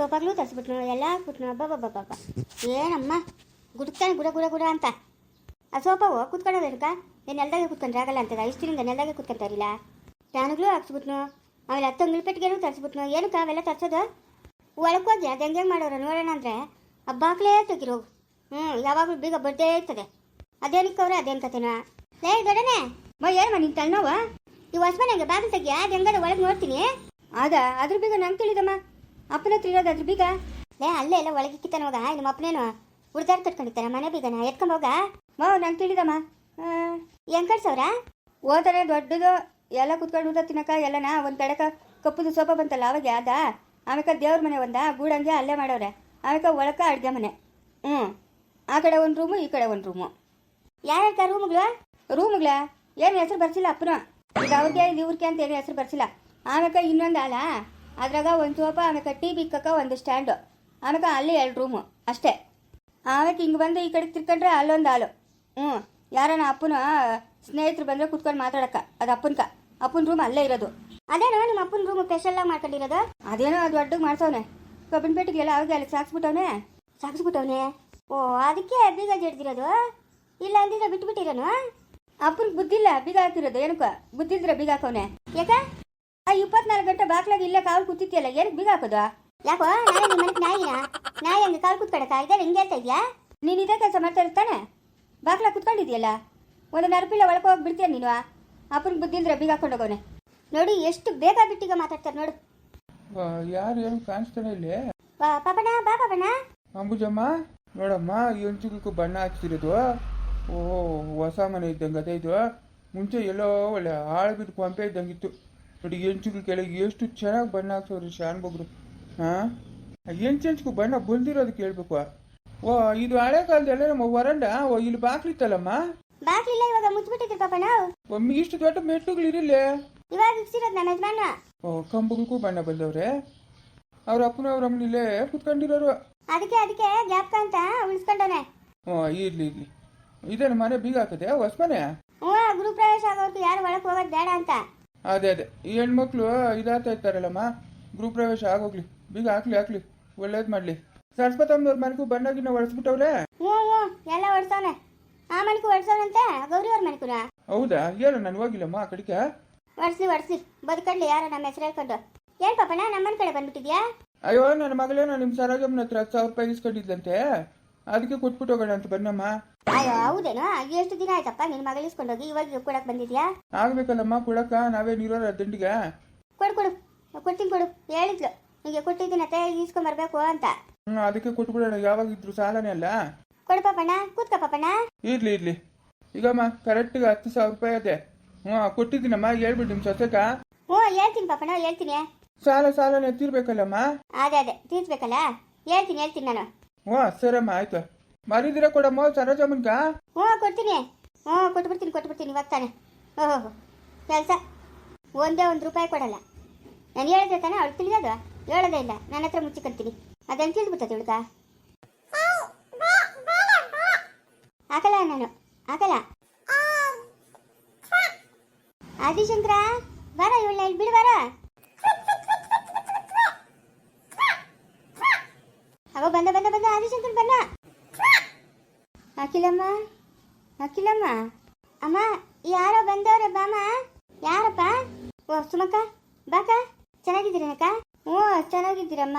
ಸೋಪಾಗ್ಲೂ ನೋಡಿ ಎಲ್ಲ ಹಾಕ್ಬಿಟ್ನೋ, ಬಾ ಬಾ ಬಾಬಾ ಏನಮ್ಮ? ಗುಡ್ತಾನೆ, ಗುಡ ಗುಡ ಗುಡ ಅಂತ. ಆ ಸೋಫಾವು ಕುತ್ಕೊಳ್ಳೋದಕ್ಕ ಏನು ನೆಲದಾಗೆ ಕೂತ್ಕೊಂಡ್ರೆ ಆಗಲ್ಲ ಅಂತದ ಇಷ್ಟಿನಿಂದ ನೆಲದಾಗೆ ಕುತ್ಕೊಂತಾರಿಲ್ಲ ಫ್ಯಾನ್ಗಳೂ ಹಾಕ್ಸ್ಬಿಟ್ನು, ಆಮೇಲೆ ಹತ್ತು ಅಂಗಡಿ ಪೆಟ್ಟಿಗೆನೂ ತರಿಸ್ಬಿಟ್ನು, ಏನಕ್ಕೆ ಅವೆಲ್ಲ ತರಿಸೋದು? ಒಳಕೋಗಿ ಅದು ಹೆಂಗೆ ಮಾಡೋರು ನೋಡೋಣ ಅಂದರೆ ಆ ಬಾಕ್ಲೇ ತೆಗಿರೋ ಹ್ಞೂ ಯಾವಾಗಲೂ ಬೀಗ ಬರ್ದೇ ಇರ್ತದೆ. ಅದೇನಕ್ಕೆ ಅವ್ರೆ, ಅದೇನು ಕತೆನಾ? ಲೇ ದೊಡನೆ ಮೋ ಏನಮ್ಮ ನಿನ್ ತಲೆನೋವ. ಈ ಹೊಸ್ಮನೆಗೆ ಬಾಗಿಲು ತೆಗಿಯ? ಅದು ಹೆಂಗಾದ್ರೆ ಒಳಗೆ ನೋಡ್ತೀನಿ. ಅದ ಅದ್ರ ಬೀಗ ನಂಗೆ ತಿಳಿದಮ್ಮ. ಅಪ್ಪನ ಹತ್ರ ಇರೋದು ಅದ್ರ ಬೀಗ? ಲೇ ಅಲ್ಲೇ ಎಲ್ಲ ಒಳಗೆ ಕಿತ್ತಾನ ಹೋಗ ನಿಮ್ಮ ಅಪ್ಪನೇನು? ಹುಡ್ದಾರ್ ಕಟ್ಕೊಂಡಿರ್ತಾನೆ ಮನೆ ಬೀಗನ ಎತ್ಕೊಂಡ್ ಹೋಗ. ಮೋ ನಂಗೆ ತಿಳಿದಮ್ಮ. ಹೆಂಗ್ ಕಳ್ಸವ್ರ ಓದಾರೆ ದೊಡ್ಡದು ಎಲ್ಲ ಕುತ್ಕೊಂಡು ಊಟ ತಿನ್ನಕ ಎಲ್ಲನ ಒಂದು ಕಡೆಕ ಕಪ್ಪುದು ಸೋಪ ಬಂತಲ್ಲ ಅವಾಗ ಅದ ಆಮೇಲೆ ದೇವ್ರ ಮನೆ ಒಂದ ಗೂಡಂಗೆ ಅಲ್ಲೇ ಮಾಡವ್ರೆ ಆಮೇಲೆ ಒಳಕ ಅಡುಗೆ ಮನೆ. ಹ್ಞೂ ಆ ಕಡೆ ಒಂದು ರೂಮು ಈ ಕಡೆ ಒಂದು ರೂಮು. ಯಾರ್ಯಾರ ರೂಮ್ಗಳು? ರೂಮ್ಗಳ? ಏನ್ ಹೆಸರು ಬರ್ಸಿಲ್ಲ ಅಪ್ಪನ. ಈಗ ಅವ್ರಿಗೆ ಇವ್ರಿಗೆ ಅಂತ ಏನು ಹೆಸರು ಬರ್ಸಿಲ್ಲ. ಆಮೇಲೆ ಇನ್ನೊಂದು ಅಲ್ಲ ಅದ್ರಾಗ ಒಂದು ಸೋಪ ಆಮೇಲೆ ಟಿ ಬಿಕ್ಕಕ್ಕ ಒಂದು ಸ್ಟ್ಯಾಂಡು. ಅನಕ ಅಲ್ಲಿ ಎರಡು ರೂಮು ಅಷ್ಟೇ. ಆಮೇಲೆ ಹಿಂಗೆ ಬಂದು ಈ ಕಡೆ ತಿರ್ಕೊಂಡ್ರೆ ಅಲ್ಲೊಂದು ಹಾಲು. ಹ್ಞೂ ಯಾರನ ಅಪ್ಪನ ಸ್ನೇಹಿತರು ಬಂದರೆ ಕುತ್ಕೊಂಡು ಮಾತಾಡಕ್ಕ ಅದು ಅಪ್ಪನಕ. ಅಪ್ಪನ ರೂಮ್ ಅಲ್ಲೇ ಇರೋದು. ಅದೇನೋ ನಿಮ್ಮ ಅಪ್ಪನ ರೂಮ್ ಸ್ಪೆಷಲ್ ಮಾಡ್ಕೊಂಡಿರೋದು? ಅದೇನೋ ದೊಡ್ಡಗೆ ಮಾಡ್ಸವನೆ. ಕಬ್ಬಿನ ಪೇಟಿಗೆಲ್ಲ ಅವಾಗ ಅಲ್ಲಿ ಸಾಕ್ಸ್ಬಿಟ್ಟವನೆ. ಸಾಕ್ಸ್ಬಿಟ್ಟವನೆ? ಓ ಅದಕ್ಕೆ ಬೀಗ ಜಡ್ದಿರೋದು? ಇಲ್ಲ ಅಂದಿದ್ರೆ ಬಿಟ್ಬಿಟ್ಟಿರೋನು? ಅಪ್ಪನ ಬುದ್ಧಿಲ್ಲ ಬೀಗ ಹಾಕಿರೋದು. ಏನಕ್ಕ? ಬುದ್ಧಿಲ್ದ್ರೆ ಬೀಗ ಹಾಕವನೆ. ಯಾಕ? ಆ ಇಪ್ಪತ್ನಾಲ್ಕು ಗಂಟೆ ಬಾಕ್ಲಾಗ ಇಲ್ಲೇ ಕಾಲು ಕೂತಿದ್ಯಲ್ಲ ಏನಕ್ಕೆ ಬೀಗ ಹಾಕೋದು? ಯಾಕೋ ನಾಯಿ ನಿಮ್ಮ ಮನೆಗೆ ನಾಯಿನ? ನಾಯಿ ಹಂಗೆ ಕಾಲು ಕೂತ್ಕೊಡಕ ಇದೆ ಹಿಂಗೆ ಹೇಳ್ತಾ ಇದೆಯಾ? ನೀನು ಇದೇ ಕೆಲಸ ಮಾಡ್ತಾ ಇರ್ತಾನೆ ಬಾಕ್ಲಾಗ ಕೂತ್ಕೊಂಡಿದ್ಯಲ್ಲ? ಒಂದು ನರಪಿಲ್ಲ ಒಳಗೆ ಹೋಗಿ ಬಿಡ್ತೀಯ ನೀನು? ಅಪ್ಪನ ಬುದ್ಧಿ ಅಂದ್ರೆ ಬೀಗ ಹಾಕೊಂಡು ಹೋಗೋನೆ. ನೋಡಿ ಎಷ್ಟು ಬೇಗ ಬಿಟ್ಟಿಗೆ ಮಾತಾಡ್ತಾರೆ ನೋಡು. ಯಾರು ಏನು ಕಾಣಿಸ್ತಾನೆ ಇಲ್ಲಿ? ಬಾ ಪಾಪಣ್ಣ ಬಾ ಪಾಪಣ್ಣ. ಅಂಬುಜಮ್ಮ ನೋಡಮ್ಮ ಈ ಬಣ್ಣ ಹಚ್ತಿರೋದು ಓ ಹೊಸ ಮನೆ ಇದ್ದಂಗೆ ಅದೇ ಇದು. ಮುಂಚೆ ಎಲ್ಲೋ ಒಳ್ಳೆ ಹಾಳು ಬಿದ್ದು ಕೊಂಪೆ ಇದ್ದಂಗಿತ್ತು ನೋಡಿ ಹೆಂಚುಗಳ ಕೆಳಗೆ ಎಷ್ಟು ಚೆನ್ನಾಗಿ ಬಣ್ಣ ಹಾಕ್ತವ್ರಿ ಶಾನ್ ಬೊಗ್ರು ಹಾಂ? ಹೆಂಚೆಂಚ್ಗೂ ಬಣ್ಣ ಬಂದಿರೋದು ಕೇಳ್ಬೇಕು. ಓ ಇದು ಹಳೆ ಕಾಲದಲ್ಲ ನಮ್ಮ ವರಂಡ? ಓ ಇಲ್ಲಿ ಬಾಕ್ಲಿತ್ತಲ್ಲಮ್ಮ ಬಾಕ್ಲಿಲ್ಲ ಇವಾಗ ಮುಚ್ಚಿಬಿಟ್ಟಿದ್ರು ಪಾಪ ನಾವು. ಒಮ್ಮೆ ಇಷ್ಟು ದೊಡ್ಡ ಮೆಟ್ಲುಗಳು ಇರಲಿ ಇವಾಗ ಇಕ್ಸಿರೋದು ನಮ್ಮ ಯಜಮಾನ. ಓ ಕಂಬಗಳಿಗೂ ಬಣ್ಣ ಬಂದವ್ರೆ. ಅವ್ರ ಅಪ್ಪನ ಅವ್ರ ಅಮ್ಮನ ಇಲ್ಲೇ ಕುತ್ಕೊಂಡಿರೋರು. ಅದಕ್ಕೆ ಅದಕ್ಕೆ ಜ್ಞಾಪಕ ಅಂತ ಉಳಿಸ್ಕೊಂಡವನೆ. ಓ ಇರ್ಲಿ ಇರ್ಲಿ. ಇದೇನು ಮನೆ ಬೀಗ ಹಾಕದೆ ಹೊಸ ಮನೆ? ಹ್ಞೂ ಗೃಹ ಪ್ರವೇಶ ಆಗೋರ್ಗು ಯಾರು ಒಳಗೆ ಹೋಗೋದು ಬೇಡ ಅಂತ. ಅದೇ ಅದೇ. ಈ ಹೆಣ್ಮಕ್ಳು ಇದಾಗ್ತಾ ಇರ್ತಾರಲ್ಲಮ್ಮ? ಗೃಹ ಪ್ರವೇಶ ಆಗೋಗ್ಲಿ ಬೀಗ ಹಾಕ್ಲಿ ಹಾಕ್ಲಿ. ಒಳ್ಳೇದು ಮಾಡ್ಲಿ. ಸರಸ್ವತಮ್ಮನವ್ರ ಮನೆಗೂ ಬಣ್ಣಗಿನ್ನ ಒರೆಸ್ಬಿಟ್ಟವ್ರೆ? ಹ್ಞೂ ಹ್ಞೂ. ಎಲ್ಲ ಹೊಡ್ಸವನೆ ಆ ಮನೆಗೂ ಹೊಡ್ಸವನಂತೆ ಗೌರಿ ಅವ್ರ ಮನೆಗೂ ಹೌದಾ? ಏನು ನಾನು ಹೋಗಿಲ್ಲಮ್ಮ ಆ ಕಡೆಗೆ? ಒಡ್ಸಿ ಒಡ್ಸಿ ಬದುಕಡ್ಲಿ ಯಾರ ನಮ್ಮ ಹೆಸರು ಹೇಳ್ಕೊಂಡು. ಏನ್ ಪಾಪಣ್ಣ ನಮ್ಮನ ಕಡೆ ಬಂದ್ಬಿಟ್ಟಿದ್ಯಾ? ಅಯ್ಯೋ ನನ್ನ ಮಗಳೇನೋ ನಿಮ್ಮ ಸರೋಜಮ್ಮನ ಹತ್ರ ಹತ್ತು ಸಾವಿರ ರೂಪಾಯಿ ಇಸ್ಕೊಂಡಿದ್ಲಂತೆ ಅದಕ್ಕೆ ಕೊಟ್ಬಿಟ್ಟು ಹೋಗೋಣ ಅಂತ ಬನ್ನಮ್ಮ ಅಯ್ಯೋ ಹೌದೇನೋ? ಎಷ್ಟು ದಿನ ಆಯ್ತಪ್ಪ? ನಿನ್ನ ಮಗಳು ಇಸ್ಕೊಂಡೋಗಿ ಇವಾಗ ಕೊಡಕ್ ಬಂದಿದ್ಯಾ? ಆಗ್ಬೇಕಲ್ಲಮ್ಮ ಕೊಡಕ್ಕ. ನಾವೇನಿರೋರ ದಂಡಿಗೆ. ಕೊಡು ಕೊಡು. ಕೊಡ್ತೀನಿ ಕೊಡು. ಹೇಳಿದ್ಲು. ನಿಮಗೆ ಕೊಟ್ಟಿದ್ದೀನತ್ತೆ ಇಸ್ಕೊಂಬರ್ಬೇಕು ಅಂತ. ಹ್ಞೂ ಅದಕ್ಕೆ ಕೊಟ್ಬಿಡೋಣ. ಯಾವಾಗ ಇದ್ರು ಸಾಲನೇ ಅಲ್ಲ. ಕೊಡು ಪಾಪಣ್ಣ. ಕೂತ್ಕ ಪಾಪಣ್ಣ. ಇರ್ಲಿ ಇರ್ಲಿ. ಈಗಮ್ಮ ಕರೆಕ್ಟ್ ಹತ್ತು ಸಾವಿರ ರೂಪಾಯಿ ಅದೇ. ಹ್ಞೂ ಕೊಟ್ಟಿದ್ದೀನಮ್ಮ. ಹೇಳ್ಬಿಟ್ಟು ನಿಮ್ಮ ಸೊಸೆಕ. ಓ ಹೇಳ್ತೀನಿ ಪಾಪಣ್ಣ ಹೇಳ್ತೀನಿ. ಸಾಲ ಸಾಲನೇ ತೀರ್ಬೇಕಲ್ಲಮ್ಮ? ಅದೇ ಅದೇ. ತೀರ್ಸ್ಬೇಕಲ್ಲ? ಹೇಳ್ತೀನಿ ಹೇಳ್ತೀನಿ ನಾನು. ಹ್ಞೂ ಸರಮ್ಮ ಆಯ್ತು. ಮರಿದಿರ ಕೊಡಮ್ಮ, ಸರೋಜಮ್ಮನ್ಗ? ಹ್ಞೂ, ಕೊಡ್ತೀನಿ. ಹ್ಞೂ, ಕೊಟ್ಬಿಡ್ತೀನಿ ಕೊಟ್ಬಿಡ್ತೀನಿ, ಇವಾಗ ತಾನೆ. ಓಹೋ ಕೆಲಸ? ಒಂದೇ ಒಂದು ರೂಪಾಯಿ ಕೊಡಲ್ಲ. ನಾನು ಹೇಳಿದ್ರೆ ತಾನೆ ಅವಳು ತಿಳಿಯೋದು ಹೇಳೋದೇ ಇಲ್ಲ. ನನ್ನ ಹತ್ರ ಮುಚ್ಚಿಕೊಳ್ತೀನಿ ಅದನ್ನು ತಿಳಿದ್ಬಿಟ್ಟದೆ ಹುಡುಗ. ಆಗಲ್ಲ ನಾನು. ಹಾಕಲ್ಲ. ಆದಿಶಂಕರ, ಬರ ಇವಳ ಇಲ್ಲಿ ಬಿಡು, ಬರ. ಬಂದ ಬಂದ ಬಂದ, ಆದಿಶಂಕರ್ ಬಂದ. ಅಖಿಲಮ್ಮ ಅಖಿಲಮ್ಮ. ಅಮ್ಮ, ಯಾರೋ ಬಂದವ್ರೆ ಬಾಮ ಯಾರಪ್ಪ? ಓ, ಸುಮಕ್ಕ ಬಾಕ ಚೆನ್ನಾಗಿದ್ದೀರಕ್ಕ ಹ್ಞೂ ಚೆನ್ನಾಗಿದ್ದೀರಮ್ಮ.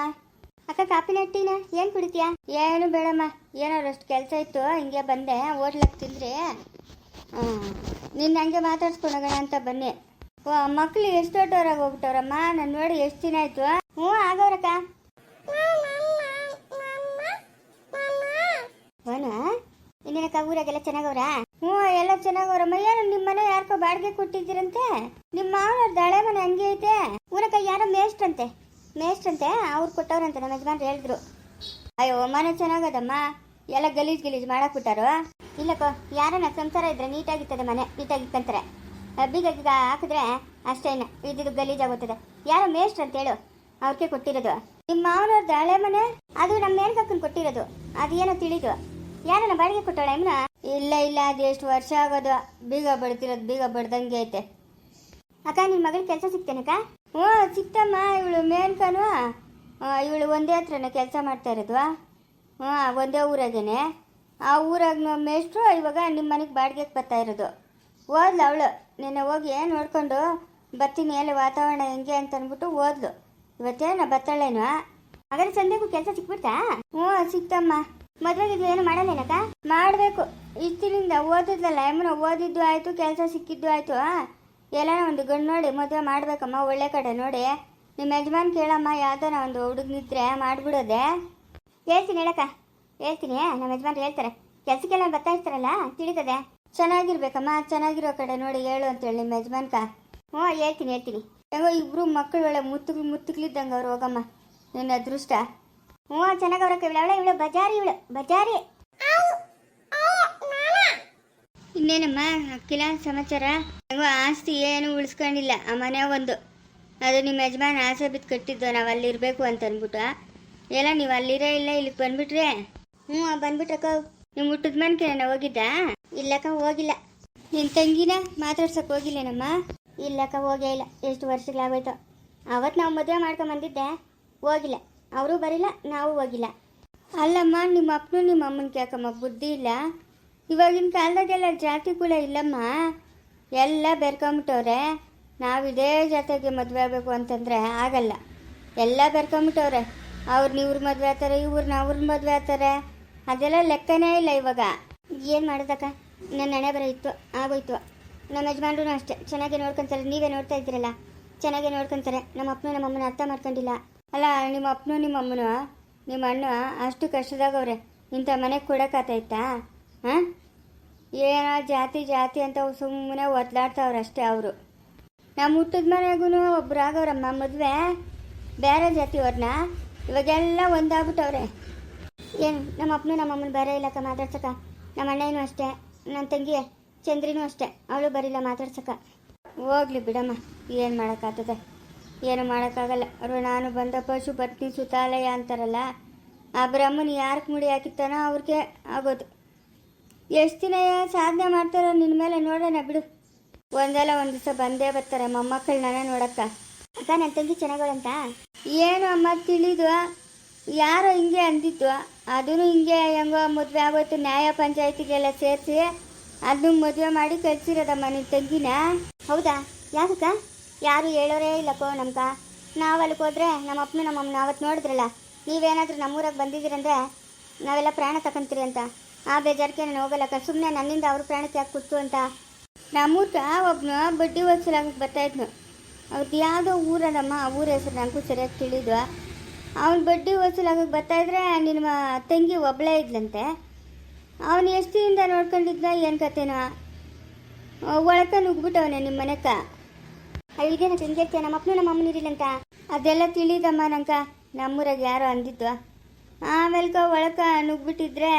ಅಕ್ಕ ಕಾಪಿನ ಟೀನ? ಏನು ಕುಡಿತೀಯಾ? ಏನು ಬೇಡಮ್ಮ, ಏನೋ ಅಷ್ಟು ಕೆಲಸ ಇತ್ತು, ಹಿಂಗೆ ಬಂದೆ ಹೋಟ್ಲಕ್ಕೆ ತಿಂದ್ರೆ. ನಿನ್ನ ಹಂಗೆ ಮಾತಾಡ್ಸ್ಕೊಂಡೋಗೋಣ ಅಂತ ಬನ್ನಿ. ಓ, ಮಕ್ಳು ಎಷ್ಟು ದೊಡ್ಡವ್ರಾಗ ಹೋಗ್ಬಿಟ್ಟವ್ರಮ್ಮ? ನಾನು ನೋಡಿ ಎಷ್ಟು ದಿನ ಆಯ್ತು. ಹ್ಞೂ ಆಗವ್ರಕ್ಕ ಅವನ? ಇನ್ನೇನಕ್ಕ ಊರಾಗೆಲ್ಲ ಚೆನ್ನಾಗವ್ರಾ? ಹ್ಞೂ, ಎಲ್ಲ ಚೆನ್ನಾಗವ್ರಮ್ಮ. ಏನು ನಿಮ್ಮ ಮನೆ ಯಾರ್ಕೋ ಬಾಡಿಗೆ ಕೊಟ್ಟಿದ್ದೀರಂತೆ? ನಿಮ್ಮ ಮಾವನವ್ರ ದಾಳೆ ಮನೆ ಹಂಗೆ ಐತೆ. ಊರಕ್ಕ ಯಾರೋ ಮೇಷ್ಟ್ರಂತೆ. ಮೇಷ್ಟ್ರಂತೆ? ಅವ್ರು ಕೊಟ್ಟವ್ರಂತೆ, ನಮ್ಮ ಯಜಮಾನ್ರು ಹೇಳಿದ್ರು. ಅಯ್ಯೋ, ಮನೆ ಚೆನ್ನಾಗದಮ್ಮ. ಎಲ್ಲ ಗಲೀಜ್ ಗಲೀಜ್ ಮಾಡಕ್ ಬಿಟ್ಟಾರು. ಇಲ್ಲಕ್ಕ ಯಾರನ್ನ ಸಂಸಾರ ಇದ್ರೆ ನೀಟಾಗಿರ್ತದೆ ಮನೆ ನೀಟಾಗಿ ಇಕ್ಕಂತಾರೆ ಬೀಗ ಗೀಗ ಹಾಕಿದ್ರೆ ಅಷ್ಟೇನ ಇದ್ದಿದ್ದು ಗಲೀಜ್ ಆಗುತ್ತದೆ ಯಾರೋ ಮೇಷ್ಟ್ರು ಅಂತ ಹೇಳು. ಅವ್ರಿಗೆ ಕೊಟ್ಟಿರೋದು. ನಿಮ್ಮ ಮಾವನವ್ರದ್ದು ಹಳೆ ಮನೆ, ಅದು ನಮ್ಮ ಮೇಲ್ಕಕ್ಕನ್ ಕೊಟ್ಟಿರೋದು. ಅದೇನೋ ತಿಳಿದು. ಯಾರನ್ನ ಬಾಡಿಗೆ ಕೊಟ್ಟಾಳ ಎಮ್ನ ಇಲ್ಲ ಇಲ್ಲ, ಅದು ಎಷ್ಟು ವರ್ಷ ಆಗೋದು. ಬೀಗ ಬಡ್ತಿರೋದು, ಬೀಗ ಬಡ್ದಂಗೆ ಐತೆ. ಅಕ್ಕ ನಿನ್ನ ಮಗಳ ಕೆಲಸ ಸಿಕ್ತೇನಕ್ಕ? ಹ್ಞೂ, ಸಿಕ್ತಮ್ಮ, ಇವಳು ಮೇನ್ಕನು. ಇವಳು ಒಂದೇ ಹತ್ರನೇ ಕೆಲಸ ಮಾಡ್ತಾ ಇರೋದು. ಹಾಂ ಒಂದೇ ಊರಾಗೇನೆ. ಆ ಊರಾಗ ಮೇಷ್ಟ್ರು, ಇವಾಗ ನಿಮ್ಮ ಮನೆಗೆ ಬಾಡಿಗೆಗೆ ಬರ್ತಾ ಇರೋದು. ಓದ್ಲು ಅವಳು. ನಿನ್ನೆ ಹೋಗಿ ನೋಡ್ಕೊಂಡು, ಬರ್ತೀನಿ, ಎಲ್ಲ ವಾತಾವರಣ ಹೆಂಗೆ ಅಂತ ಅಂದ್ಬಿಟ್ಟು ಓದ್ಲು ಇವತ್ತೇನ ಬರ್ತಾಳೇನು ಹಾಗಾದ್ರೆ ಸಂಜೆಗೂ ಕೆಲಸ ಸಿಕ್ಬಿಡ್ತಾ? ಹ್ಞೂ, ಸಿಕ್ತಮ್ಮ. ಮದ್ವೆಗಿದ್ಲು ಏನು ಮಾಡೋದೇನಕ್ಕ ಮಾಡಬೇಕು. ಇಷ್ಟಿನಿಂದ ಓದಿದ್ಲಲ್ಲ ಎಮ್ಮನ ಓದಿದ್ದು ಆಯಿತು, ಕೆಲಸ ಸಿಕ್ಕಿದ್ದು ಆಯಿತು. ಎಲ್ಲ ಒಂದು ಗಂಡು ನೋಡಿ ಮದುವೆ ಮಾಡಬೇಕಮ್ಮ, ಒಳ್ಳೆ ಕಡೆ ನೋಡಿ. ನಿಮ್ಮ ಯಜಮಾನ್ ಕೇಳಮ್ಮ, ಯಾವ್ದಾರ ಒಂದು ಹುಡುಗನಿದ್ರೆ ಮಾಡಿಬಿಡೋದೆ. ಹೇಳ್ತೀನಿ ಹೇಳಕ್ಕ. ಹೇಳ್ತೀನಿ ನಮ್ಮ ಯಜಮಾನ್ರು ಹೇಳ್ತಾರೆ. ಕೆಲಸಕ್ಕೆಲ್ಲ ಬರ್ತಾ ಇರ್ತಾರಲ್ಲ ತಿಳಿತದೆ. ಚೆನ್ನಾಗಿರ್ಬೇಕಮ್ಮ, ಚೆನ್ನಾಗಿರೋ ಕಡೆ ನೋಡಿ ಹೇಳು ಅಂತೇಳಿ ನಿಮ್ಮ ಯಜಮಾನ್ಕ. ಹ್ಞೂ, ಹೇಳ್ತೀನಿ ಹೇಳ್ತೀನಿ. ಹೆಂಗೋ ಇಬ್ರು ಮಕ್ಕಳು ಒಳ್ಳೆ ಮುತ್ತುಗಳು ಮುತ್ತುಗಳಿದ್ದಂಗೆ ಅವ್ರು ಹೋಗಮ್ಮ. ನಿನ್ನ ಅದೃಷ್ಟ. ಹ್ಞೂ ಚೆನ್ನಾಗವ್ರಕ್ಕ ಇವಳು ಅವಳೆ ಇವಳು ಬಜಾರಿ ಇವಳು ಬಜಾರಿ. ಇನ್ನೇನಮ್ಮ ಅಕ್ಕಿಲ ಸಮಾಚಾರ? ಹೆಂಗೋ ಆಸ್ತಿ ಏನು ಉಳಿಸ್ಕೊಂಡಿಲ್ಲ. ಆ ಮನೆ ಒಂದು. ಅದು ನಿಮ್ಮ ಯಜಮಾನ ಆಸೆ ಬಿದ್ದು ಕಟ್ಟಿದ್ದು. ನಾವು ಅಲ್ಲಿ ಇರಬೇಕು ಅಂತ ಅಂದ್ಬಿಟ್ಟು. ಎಲ್ಲ ನೀವು ಅಲ್ಲಿರೇ ಇಲ್ಲ ಇಲ್ಲಿಗೆ ಬಂದ್ಬಿಟ್ರೆ? ಹ್ಞೂ ಬಂದ್ಬಿಟ್ರಕ್ಕ ನೀವು ಹುಟ್ಟಿದ ಮನ್ಕೆ ನಾನು ಹೋಗಿದ್ದ? ಇಲ್ಲಕ್ಕ ಹೋಗಿಲ್ಲ. ನಿನ್ನ ತಂಗಿನ ಮಾತಾಡ್ಸಕ್ ಹೋಗಿಲ್ಲೇನಮ್ಮ? ಇಲ್ಲಕ್ಕ ಹೋಗೇ ಇಲ್ಲ. ಎಷ್ಟು ವರ್ಷಗಳಾಗೋಯ್ತು. ಅವತ್ತು ನಾವು ಮದುವೆ ಮಾಡ್ಕೊಂಡ್ ಬಂದಿದ್ದೆ ಹೋಗಿಲ್ಲ. ಅವರು ಬರಿಲ್ಲ, ನಾವು ಹೋಗಿಲ್ಲ. ಅಲ್ಲಮ್ಮ, ನಿಮ್ಮ ಅಪ್ಪನು ನಿಮ್ಮ ಅಮ್ಮನ ಯಾಕಮ್ಮ ಬುದ್ಧಿ ಇಲ್ಲ. ಇವಾಗಿನ ಕಾಲದಾಗೆಲ್ಲ ಜಾತಿ ಕೂಡ ಇಲ್ಲಮ್ಮ. ಎಲ್ಲ ಬೆರ್ಕೊಂಬಿಟ್ಟವ್ರೆ. ನಾವು ಇದೇ ಜಾತಿಗೆ ಮದುವೆ ಆಗಬೇಕು ಅಂತಂದರೆ ಆಗಲ್ಲ. ಎಲ್ಲ ಬೆರ್ಕೊಂಬಿಟ್ಟವ್ರೆ. ಅವ್ರನ್ನ ಇವ್ರ ಮದುವೆ ಆಗ್ತಾರೆ ಇವ್ರನ್ನ ಅವ್ರನ್ನ ಮದುವೆ ಆಗ್ತಾರೆ. ಅದೆಲ್ಲ ಲೆಕ್ಕನೇ ಇಲ್ಲ ಇವಾಗ. ಏನು ಮಾಡೋದಕ್ಕ? ನನ್ನ ಹಣೆ ಬರ ಆಗೋಯ್ತು. ನಮ್ಮ ಯಜಮಾನ್ರು ಅಷ್ಟೇ. ಚೆನ್ನಾಗಿ ನೋಡ್ಕೊಂತಾರೆ. ನೀವೇ ನೋಡ್ತಾ ಇದ್ದೀರಲ್ಲ? ಚೆನ್ನಾಗಿ ನೋಡ್ಕೊಂತಾರೆ. ನಮ್ಮ ಅಪ್ಪನ ನಮ್ಮ ಅಮ್ಮನ ಅರ್ಥ ಮಾಡ್ಕೊಂಡಿಲ್ಲ. ಅಲ್ಲ, ನಿಮ್ಮ ಅಪ್ಪನು ನಿಮ್ಮ ಅಮ್ಮನು, ನಿಮ್ಮ ಅಣ್ಣ ಅಷ್ಟು ಕಷ್ಟದಾಗವ್ರೆ. ಇಂಥ ಮನೆಗೆ ಕೊಡೋಕ್ಕಾತೈತಾ ಹಾಂ? ಏನೋ ಜಾತಿ ಜಾತಿ ಅಂತ ಸುಮ್ಮನೆ ಒದ್ಲಾಡ್ತಾವ್ರೆ ಅಷ್ಟೇ ಅವರು. ನಮ್ಮ ಹುಟ್ಟಿದ ಮನೆಗೂ ಒಬ್ರು ಆಗವ್ರಮ್ಮ ಮದುವೆ ಬೇರೆ ಜಾತಿಯವ್ರನ್ನ ಇವಾಗೆಲ್ಲ ಒಂದಾಗ್ಬಿಟ್ಟವ್ರೆ. ಏನು, ನಮ್ಮ ಅಪ್ಪನೂ ನಮ್ಮ ಅಮ್ಮನ ಬೇರೆ ಇಲ್ಲಕ್ಕ, ಮಾತಾಡ್ಸಕ್ಕ? ನಮ್ಮ ಅಣ್ಣನೂ ಅಷ್ಟೇ, ನನ್ನ ತಂಗಿ ಚಂದ್ರಿನೂ ಅಷ್ಟೇ. ಅವಳು ಬರಿಲ್ಲ, ಮಾತಾಡ್ಸಕ್ಕ? ಹೋಗ್ಲಿ ಬಿಡಮ್ಮ, ಏನು ಮಾಡೋಕ್ಕಾಗ್ತದೆ? ಏನು ಮಾಡೋಕ್ಕಾಗಲ್ಲ. ನಾನು ಬಂದ ಪಶು ಪತ್ನಿ ಸುತಾಲಯ ಅಂತಾರಲ್ಲ, ಆ ಬ್ರಹ್ಮನ ಯಾರಕ್ಕೆ ಮುಡಿ ಹಾಕಿತ್ತಾನೋ ಅವ್ರಿಗೆ ಆಗೋದು. ಎಷ್ಟು ದಿನ ಸಾಧನೆ ಮಾಡ್ತಾರೋ ನಿನ್ನ ಮೇಲೆ ನೋಡೋಣ ಬಿಡು. ಒಂದಲ್ಲ ಒಂದು ದಿವಸ ಬಂದೇ ಬರ್ತಾರೆ ಮೊಮ್ಮಕ್ಕಳನ್ನ ನೋಡಕ್ಕ. ಅಕ್ಕ ನನ್ನ ತಂಗಿ ಚೆನ್ನಾಗಳಂತ ಏನು ಅಮ್ಮ ತಿಳಿದು? ಯಾರೋ ಹಿಂಗೆ ಅಂದಿದ್ದು. ಅದೂ ಹಿಂಗೆ ಹೆಂಗೋ ಮದುವೆ ಆಗೋಯ್ತು, ನ್ಯಾಯ ಪಂಚಾಯತಿಗೆಲ್ಲ ಸೇರಿಸಿ, ಅದನ್ನು ಮದುವೆ ಮಾಡಿ ಕಳ್ಸಿರೋದಮ್ಮ ನಿನ್ನ ತಂಗಿನ? ಹೌದಾ? ಯಾಕಕ್ಕ? ಯಾರು ಹೇಳೋರೇ ಇಲ್ಲಕ್ಕೋ ನಮ್ಗೆ. ನಾವು ಅಲ್ಲಿಗೆ ಹೋದ್ರೆ ನಮ್ಮ ಅಪ್ಪನ ನಮ್ಮ ಅಮ್ಮನ ಅವತ್ತು ನೋಡಿದ್ರಲ್ಲ, ನೀವೇನಾದರೂ ನಮ್ಮೂರಾಗ ಬಂದಿದ್ದೀರಂದ್ರೆ ನಾವೆಲ್ಲ ಪ್ರಾಣ ತಗೊಂತೀರಿ ಅಂತ. ಆ ಬೇಜಾರಕ್ಕೆ ನಾನು ಹೋಗಲ್ಲಕ್ಕ ಸುಮ್ಮನೆ ನನ್ನಿಂದ ಅವ್ರ ಪ್ರಾಣಕ್ಕೆ ಯಾಕೆ ಕೂತು ಅಂತ. ನಮ್ಮೂರ್ಗ ಒಬ್ಬನ ಬಡ್ಡಿ ಬರ್ತಾ ಇದ್ನು. ಅವ್ರದ್ದು ಯಾವುದೋ ಊರದಮ್ಮ ಆ ಊರ ಹೆಸರು ನನಗೂ ಸರಿಯಾಗಿ ತಿಳಿದ್ವ ಅವ್ನು ಬಡ್ಡಿ ವಸೂಲಾಗಕ್ಕೆ ಬರ್ತಾಯಿದ್ರೆ ನಿಮ್ಮ ತಂಗಿ ಒಬ್ಬಳೇ ಇದ್ಲಂತೆ. ಅವನು ಎಷ್ಟು ನೋಡ್ಕೊಂಡಿದ್ದ ನೋಡ್ಕೊಂಡಿದ್ನ ಏನು ಕತೆನೋ. ಒಳಕ ನುಗ್ಬಿಟ್ಟವನೆ ನಿಮ್ಮ ಮನೆಕ. ಅಲ್ಲಿಗೇನ ತಂಗಿರ್ತೀಯ ನಮ್ಮ ಅಪ್ಪನು ನಮ್ಮ ಅಮ್ಮನ ಅಂತ. ಅದೆಲ್ಲ ತಿಳಿದಮ್ಮ ನಂಕ ನಮ್ಮೂರಾಗ ಯಾರೋ ಅಂದಿದ್ದು ಆಮೇಲ್ಕ ಒಳಕ ನುಗ್ಬಿಟ್ಟಿದ್ರೆ,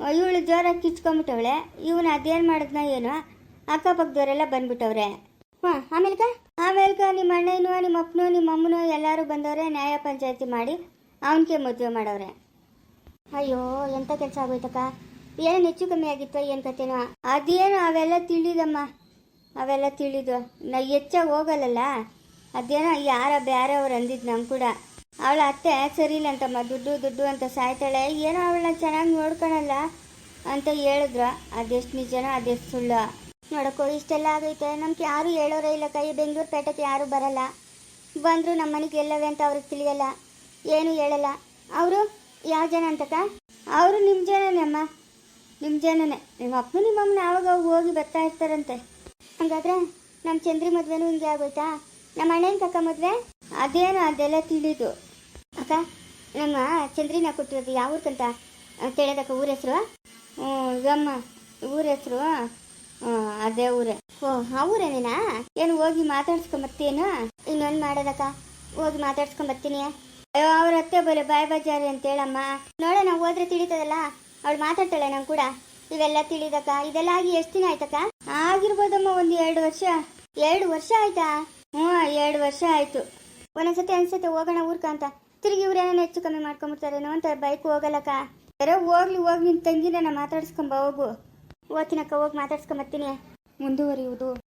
ಇವಳು ಜೋರಾಗಿ ಕಿಚ್ಕೊಂಬಿಟ್ಟವಳೆ. ಇವನು ಅದೇನು ಮಾಡಿದ್ನ ಏನು? ಅಕ್ಕಪಕ್ಕದವರೆಲ್ಲ ಬಂದ್ಬಿಟ್ಟವ್ರೆ. ಹಾಂ ಆಮೇಲ್ಕ ಆಮೇಲ್ಕ ನಿಮ್ಮ ಅಣ್ಣನೂ ನಿಮ್ಮ ಅಪ್ಪನು, ನಿಮ್ಮ ಅಮ್ಮನೂ ಎಲ್ಲರೂ ಬಂದವ್ರೆ, ನ್ಯಾಯ ಪಂಚಾಯತಿ ಮಾಡಿ ಅವನಿಗೆ ಮದುವೆ ಮಾಡವ್ರೆ. ಅಯ್ಯೋ ಎಂಥ ಕೆಲಸ ಆಗೋಯ್ತಕ್ಕ? ಏನು ಹೆಚ್ಚು ಕಮ್ಮಿ ಆಗಿತ್ತು ಏನು ಕತೆನೋ ಅದೇನು ಅವೆಲ್ಲ ತಿಳಿದಮ್ಮ. ಅವೆಲ್ಲ ತಿಳಿದು, ನಾ ಹೆಚ್ಚಾಗಿ ಹೋಗಲ್ಲಲ್ಲ ಅದೇನೋ ಯಾರ ಬೇರೆಯವ್ರು ಅಂದಿದ್ದು ನಂಗೆ ಕೂಡ. ಅವಳ ಅತ್ತೆ ಸರಿ ಇಲ್ಲ ಅಂತಮ್ಮ ದುಡ್ಡು ದುಡ್ಡು ಅಂತ ಸಾಯ್ತಾಳೆ. ಏನೋ ಅವಳನ್ನ ಚೆನ್ನಾಗಿ ನೋಡ್ಕೊಳಲ್ಲ ಅಂತ ಹೇಳಿದ್ರು. ಅದೆಷ್ಟು ನಿಜನೋ ಅದೆಷ್ಟು ಸುಳ್ಳು. ನೋಡಕ್ಕೋ, ಇಷ್ಟೆಲ್ಲ ಆಗೈತೆ. ನಮ್ಗೆ ಯಾರು ಹೇಳೋರೇ ಇಲ್ಲ. ಕೈ ಬೆಂಗ್ಳೂರು ಪೇಟೆಗೆ ಯಾರು ಬರಲ್ಲ. ಬಂದರು ನಮ್ಮ ಮನೆಗೆ ಎಲ್ಲವೇ ಅಂತ ಅವ್ರಿಗೆ ತಿಳಿಯಲ್ಲ. ಏನು ಹೇಳಲ್ಲ. ಅವರು ಯಾವ ಜನ ಅಂತಕ್ಕ ಅವರು ನಿಮ್ಮ ಜನನೇ ಅಮ್ಮ. ನಿಮ್ಮ ಜನನೇ. ನಿಮ್ಮ ಅಪ್ಪ ನಿಮ್ಮ ಅಮ್ಮನ ಆವಾಗ ಹೋಗಿ ಬರ್ತಾ ಇರ್ತಾರಂತೆ? ಹಂಗಾದ್ರೆ ನಮ್ಮ ಚಂದ್ರಿ ಮದುವೆನೂ ಹಿಂಗೆ ಆಗೋಯ್ತಾ? ನಮ್ಮ ಅಣ್ಣನ ಕಕ್ಕ ಮದ್ವೆ? ಅದೇನು ಅದೆಲ್ಲ ತಿಳಿದು. ಅಕ್ಕ, ನಮ್ಮ ಚಂದ್ರಿನ ಕೊಟ್ಟಿರೋದು ಯಾವ ಊರ್ಕಂತ ಕೇಳೋದಕ್ಕ ಊರ ಹೆಸರು? ಗಮ್ಮ ಊರ ಹೆಸರು ಅದೇ ಊರೇ. ಓ, ಆ ಊರೇನೇನಾ? ಏನು ಹೋಗಿ ಮಾತಾಡ್ಸ್ಕೊಂಬತ್ತೇನು ಇನ್ನೊಂದು ಮಾಡೋದಕ್ಕ? ಹೋಗಿ ಮಾತಾಡ್ಸ್ಕೊಂಬರ್ತೀನಿ ಅಯ್ಯೋ, ಅವ್ರ ಅತ್ತೆ ಬರೀ ಬಾಯ್ ಬಜಾರಿ ಅಂತ ಹೇಳಮ್ಮ ನೋಡೋಣ ಹೋದ್ರೆ ತಿಳಿತದಲ್ಲ? ಅವಳು ಮಾತಾಡ್ತಾಳೆ ನಂಗೆ ಕೂಡ. ಇವೆಲ್ಲ ತಿಳಿದಕ್ಕ? ಇದೆಲ್ಲ ಆಗಿ ಎಷ್ಟು ದಿನ ಆಯ್ತಕ್ಕ? ಆಗಿರ್ಬೋದಮ್ಮ ಒಂದು ಎರಡು ವರ್ಷ. ಎರಡು ವರ್ಷ ಆಯ್ತಾ? ಹ್ಞೂ ಎರಡು ವರ್ಷ ಆಯ್ತು. ಒಂದೊಂದ್ಸತಿ ಅನ್ಸತ್ತೆ ಹೋಗೋಣ ಊರ್ಕ ಅಂತ. ತಿರುಗಿ ಇವ್ರೇನ ಹೆಚ್ಚು ಕಮ್ಮಿ ಮಾಡ್ಕೊಂಬಿಡ್ತಾರೇನೋ ಅಂತ ಬೈಕ್ ಹೋಗಲ್ಲಕ್ಕ ಯಾರೋ ಹೋಗ್ಲಿ ಹೋಗಿ ನಿನ್ನ ತಂಗಿನ ಮಾತಾಡಿಸ್ಕೊಂಬ ಮಾತಾಡ್ಸ್ಕೊಂಬ ಹೋಗು. ಓದ್ತೀನಕ್ಕ ಹೋಗಿ ಮಾತಾಡ್ಸ್ಕೊಂಬರ್ತೀನಿ. ಮುಂದುವರಿಯುವುದು.